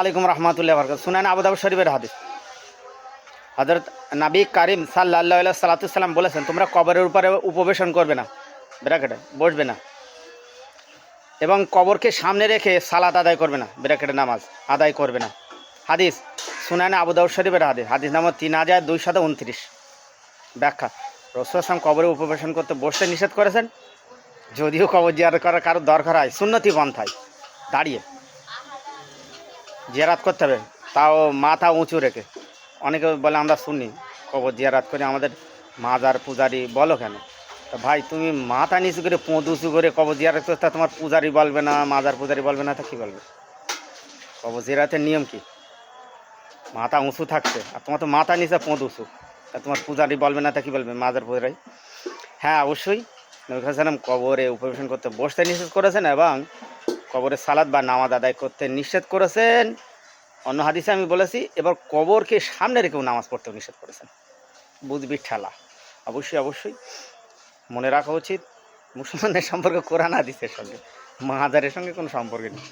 আলাইকুম রহমতুল্লাহ বরকাত শুনেন আবুদাবু শরীফের হাদিস। হজরত নাবী কারিম সাল্লাহ সাল্লাতুসাল্লাম বলেছেন, তোমরা কবরের উপরে উপবেশন করবে না ব্রাকেটে বসবে না। এবং কবরকে সামনে রেখে সালাত আদায় করবে না ব্রাকেটে নামাজ আদায় করবে না। হাদিস, শুনানি আবুদাউ শরীফের হাদিস। হাদিস নাম্বার তিন হাজার দুইশত উনত্রিশ। ব্যাখ্যা, রসুল আসলাম কবরে উপবেশন করতে বসতে নিষেধ করেছেন? যদিও কবর জিয়ার করার কারোর দরকার হয়, সুন্নতি পন্থায়। দাঁড়িয়ে। জিয়ারাত করতে হবে। তাও মাথা উঁচু রেখে। অনেকে বলে আমরা শুনি কবর জিয়ারাত করে, আমাদের মাজার পূজারি বলো কেন? তা ভাই, তুমি মাথা নিচু করে, পোঁত উঁচু করে কবর জিয়ারাত করতে, তোমার পূজারি বলবে না, মাজার পূজারি বলবে না, তা কী বলবে? কবর জিয়ারাতের নিয়ম কি? মাথা উঁচু থাকছে আর তোমার তো মাথা নিচে, পোঁত উঁচু। তা তোমার পূজারি বলবে না, তা কী বলবে, মাজার পূজারি? হ্যাঁ অবশ্যই। নবী কবরে উপবেশন করতে বসতে নিষেধ করেছেন এবং কবরে সালাদ বা নামাজ আদায় করতে নিষেধ করেছেন। অন্য হাদিসে আমি বলেছি, এবার কবরকে সামনে রেখেও নামাজ পড়তেও নিষেধ করেছেন। বুঝবি ঠেলা। অবশ্যই অবশ্যই। মনে রাখা উচিত, মুসলমানদের সম্পর্ক কোরআন হাদিসের সঙ্গে মাহাজারের সঙ্গে কোনো সম্পর্ক নেই।